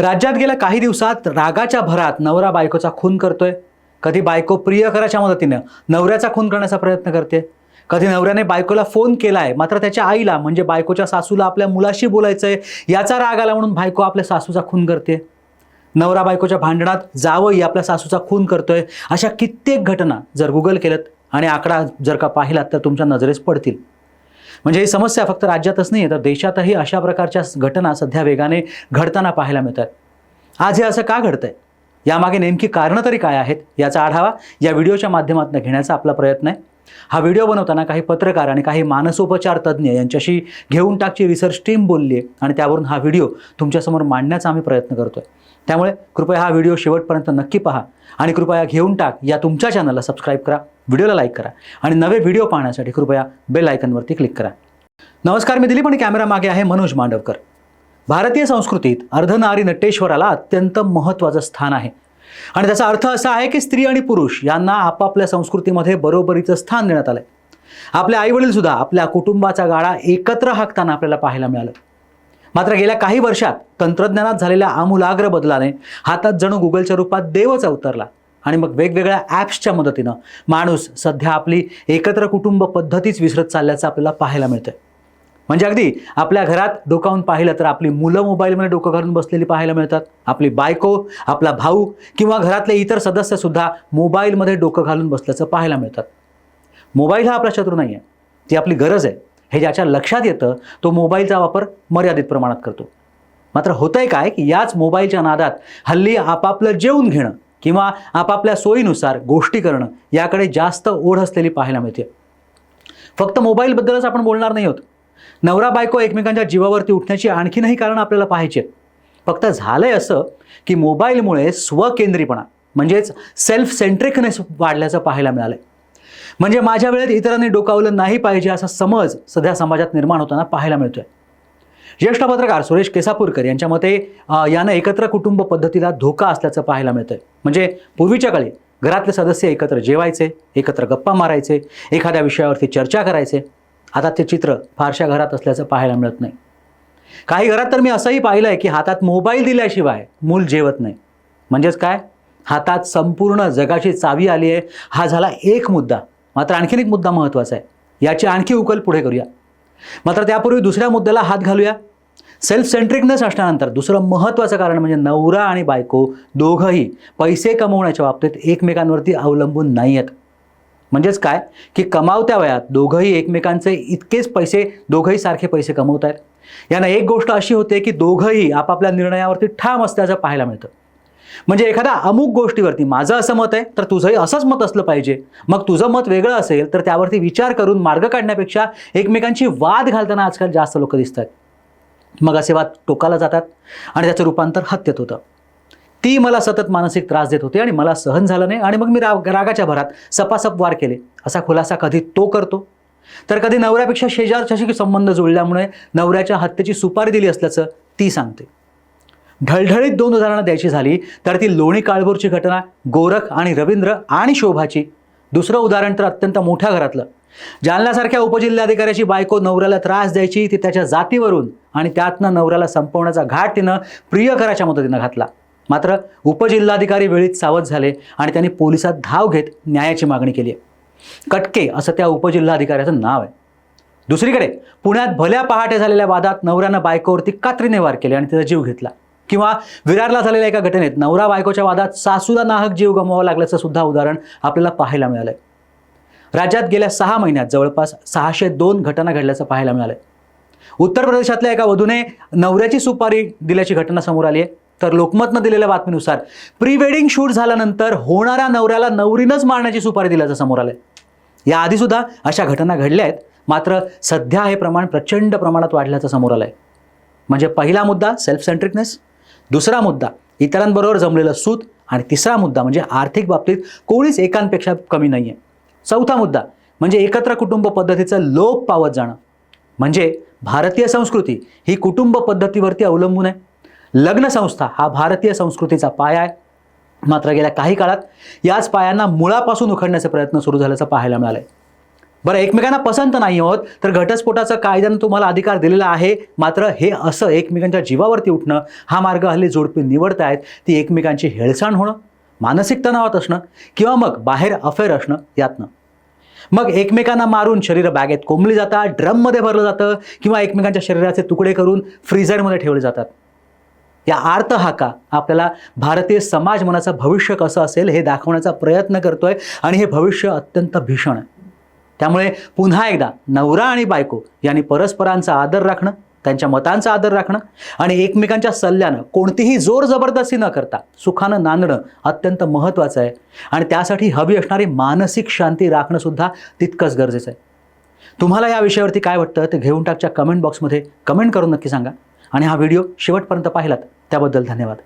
राज्यात गेल्या काही दिवसात रागाच्या भरात नवरा बायकोचा खून करतोय. कधी बायको प्रियकराच्या मदतीनं नवऱ्याचा खून करण्याचा प्रयत्न करते. कधी नवऱ्याने बायकोला फोन केला आहे मात्र त्याच्या आईला म्हणजे बायकोच्या सासूला आपल्या मुलाशी बोलायचं आहे याचा राग आला म्हणून बायको आपल्या सासूचा खून करते. नवरा बायकोच्या भांडणात जावंही आपल्या सासूचा खून करतोय अशा कित्येक घटना जर गुगल केलं आणि आकडा जर का पाहिलात तर तुमच्या नजरेस पडतील. म्हणजे ही समस्या फक्त राज्यातच नाही तर देशातही अशा प्रकारच्या घटना सध्या वेगाने घडताना पाहायला मिळतात. आज हे असं का घडतंय? यामागे नेमकी कारणं तरी काय आहेत? याचा आढावा या व्हिडिओच्या माध्यमातून घेण्याचा आपला प्रयत्न आहे. हा व्हिडिओ बनवताना काही पत्रकार आणि काही मानसोपचार तज्ज्ञ यांच्याशी घेऊन टाकची रिसर्च टीम बोलली आहे आणि त्यावरून हा व्हिडिओ तुमच्यासमोर मांडण्याचा आम्ही प्रयत्न करतोय. त्यामुळे कृपया हा व्हिडिओ शेवटपर्यंत नक्की पहा आणि कृपया घेऊन टाक या तुमच्या चॅनलला सबस्क्राईब करा व्हिडिओला लाईक करा आणि नवे व्हिडिओ पाहण्यासाठी कृपया बेल आयकनवरती क्लिक करा. नमस्कार मी दिलीप आणि कॅमेरा मागे आहे मनोज मांडवकर. भारतीय संस्कृतीत अर्धनारी नटेश्वराला अत्यंत महत्त्वाचं स्थान आहे. आणि त्याचा अर्थ असा आहे की स्त्री आणि पुरुष यांना आपापल्या संस्कृतीमध्ये बरोबरीचं स्थान देण्यात आलंय. आपले आईवडील सुद्धा आपल्या कुटुंबाचा गाडा एकत्र हाकताना आपल्याला पाहायला मिळालं. मात्र गेल्या काही वर्षात तंत्रज्ञानात झालेल्या आमूलाग्र बदलाने हातात जणू गुगलच्या रूपात देवच अवतरला आणि मग वेगवेगळ्या ॲप्सच्या मदतीनं माणूस सध्या आपली एकत्र कुटुंब पद्धतीच विसरत चालल्याचं आपल्याला पाहायला मिळतं म्हणजे अगदी आपल्या घरात डोकावून पाहिलं तर आपली मुलं मोबाईलमध्ये डोकं घालून बसलेली पाहायला मिळतात. आपली बायको आपला भाऊ किंवा घरातले इतर सदस्यसुद्धा मोबाईलमध्ये डोकं घालून बसल्याचं पाहायला मिळतात. मोबाईल हा आपला शत्रू नाही आहे ती आपली गरज आहे. हे ज्याच्या लक्षात येतं तो मोबाईलचा वापर मर्यादित प्रमाणात करतो. मात्र होतंय काय की याच मोबाईलच्या नादात हल्ली आपापलं जेवून घेणं किंवा आपापल्या सोयीनुसार गोष्टी करणं याकडे जास्त ओढ असलेली पाहायला मिळते. फक्त मोबाईलबद्दलच आपण बोलणार नाही आहोत. नवरा बायको एकमेकांच्या जीवावरती उठण्याची आणखीनही कारण आपल्याला पाहायची फक्त फक्त झालंय असं की मोबाईलमुळे स्वकेंद्रीपणा म्हणजेच सेल्फ सेंट्रिकनेस वाढल्याचं पाहायला मिळालं आहे म्हणजे माझ्या वेळेत इतरांनी डोकावलं नाही पाहिजे असा समज सध्या समाजात निर्माण होताना पाहायला मिळतोय. ज्येष्ठ पत्रकार सुरेश केसापूरकर यांच्या मते यानं एकत्र कुटुंब पद्धतीला धोका असल्याचं पाहायला मिळतंय. म्हणजे पूर्वीच्या काळी घरातले सदस्य एकत्र जेवायचे एकत्र गप्पा मारायचे एखाद्या विषयावरती चर्चा करायचे. आता ते चित्र फारशा घरात असल्याचं पाहायला मिळत नाही. काही घरात तर मी असंही पाहिलं आहे की हातात मोबाईल दिल्याशिवाय मूल जेवत नाही. म्हणजेच काय? हातात संपूर्ण जगाची चावी आली आहे. हा झाला एक मुद्दा. मात्र आणखीन एक मुद्दा महत्त्वाचा आहे. याची आणखी उकल पुढे करूया. मात्र त्यापूर्वी दुसऱ्या मुद्द्याला हात घालूया. सेल्फ सेंट्रिकनेस असल्यानंतर दुसरं महत्त्वाचं कारण म्हणजे नवरा आणि बायको दोघंही पैसे कमवण्याच्या बाबतीत एकमेकांवरती अवलंबून नाही आहेत. म्हणजेच काय? की कमावत्या वयात दोघंही एकमेकांचे इतकेच पैसे दोघंही सारखे पैसे कमवत आहेत यानं एक गोष्ट अशी होते की दोघंही आपापल्या निर्णयावरती ठाम असल्याचं पाहायला मिळतं. म्हणजे एखाद्या अमुक गोष्टीवरती माझं असं मत आहे तर तुझंही असंच मत असलं पाहिजे. मग तुझं मत वेगळं असेल तर त्यावरती विचार करून मार्ग काढण्यापेक्षा एकमेकांची वाद घालताना आजकाल जास्त लोक दिसत आहेत मग असे वाद टोकाला जातात आणि त्याचं रूपांतर हत्येत होतं. ती मला सतत मानसिक त्रास देत होती आणि मला सहन झालं नाही. आणि मग मी राग रागाच्या भरात सपासप वार केले. असा खुलासा कधी तो करतो? तर कधी नवऱ्यापेक्षा शेजारच्याशी संबंध जुळल्यामुळे नवऱ्याच्या हत्येची सुपारी दिली असल्याचं ती सांगते. ढळढळीत दोन उदाहरणं द्यायची झाली तर ती लोणी काळभोरची घटना गोरख आणि रवींद्र आणि शोभाची. दुसरं उदाहरण तर अत्यंत मोठ्या घरातलं. जालन्यासारख्या उपजिल्हाधिकाऱ्याची बायको नवऱ्याला त्रास द्यायची ती त्याच्या जातीवरून आणि त्यातनं नवऱ्याला संपवण्याचा घाट तिनं प्रियकराच्या मदतीनं घातला. मात्र उपजिल्हाधिकारी वेळीच सावध झाले आणि त्यांनी पोलिसात धाव घेत न्यायाची मागणी केली आहे. कटके असं त्या उपजिल्हाधिकाऱ्याचं नाव आहे. दुसरीकडे पुण्यात भल्या पहाटे झालेल्या वादात नवऱ्यानं बायकोवरती कात्रीने वार केले आणि तिचा जीव घेतला. किंवा विरारला झालेल्या एका घटनेत नवरा बायकोच्या वादात सासूला नाहक जीव गमवावा लागल्याचं सुद्धा उदाहरण आपल्याला पाहायला मिळालंय. राज्यात गेल्या सहा महिन्यात जवळपास सहाशे दोन घटना घडल्याचं पाहायला मिळालंय. उत्तर प्रदेशातल्या एका वधूने नवऱ्याची सुपारी दिल्याची घटना समोर आली आहे. तर लोकमतनं दिलेल्या बातमीनुसार प्री वेडिंग शूट झाल्यानंतर होणाऱ्या नवऱ्याला नवरीनंच मारण्याची सुपारी दिल्याचं समोर आलंय. याआधी सुद्धा अशा घटना घडल्या आहेत मात्र सध्या हे प्रमाण प्रचंड प्रमाणात वाढल्याचं समोर आलं आहे म्हणजे पहिला मुद्दा सेल्फ सेंट्रिकनेस दुसरा मुद्दा इतरांबरोबर जमलेलं सूत. आणि तिसरा मुद्दा म्हणजे आर्थिक बाबतीत कोणीच एकांपेक्षा कमी नाही आहे चौथा मुद्दा म्हणजे एकत्र कुटुंब पद्धतीचं लोप पावत जाणं. म्हणजे भारतीय संस्कृती ही कुटुंब पद्धतीवरती अवलंबून आहे. लग्न संस्था हा भारतीय संस्कृतीचा पाया आहे. मात्र गेल्या काही काळात याच पायांना मुळापासून उखडण्याचे प्रयत्न सुरू झाल्याचं पाहायला मिळालंय. बरं एकमेकांना पसंत नाही होत तर घटस्फोटाचा कायद्यानं तुम्हाला अधिकार दिलेला आहे. मात्र हे असं एकमेकांच्या जीवावरती उठणं हा मार्ग हल्ली जोडपी निवडत आहेत ती एकमेकांची हेळसाण होणं मानसिक तणावात असणं किंवा मग बाहेर अफेअर असणं यातनं. मग एकमेकांना मारून शरीर बॅगेत कोंबली जातात ड्रममध्ये भरलं जातं किंवा एकमेकांच्या शरीराचे तुकडे करून फ्रीझरमध्ये ठेवले जातात. या आर्त हाका आपल्याला भारतीय समाज मनाचं भविष्य कसं असेल हे दाखवण्याचा प्रयत्न करतोय आणि हे भविष्य अत्यंत भीषण आहे. त्यामुळे पुन्हा एकदा नवरा आणि बायको यांनी परस्परांचा आदर राखणं त्यांच्या मतांचा आदर राखणं आणि एकमेकांच्या सल्ल्यानं कोणतीही जोर जबरदस्ती न करता सुखानं नांदणं अत्यंत महत्त्वाचं आहे. आणि त्यासाठी हवी असणारी मानसिक शांती राखणंसुद्धा तितकंच गरजेचं आहे. तुम्हाला या विषयावरती काय वाटतं ते घेऊन टाकच्या कमेंट बॉक्समध्ये कमेंट करून नक्की सांगा. आणि हा व्हिडिओ शेवटपर्यंत पाहिलात त्याबद्दल धन्यवाद.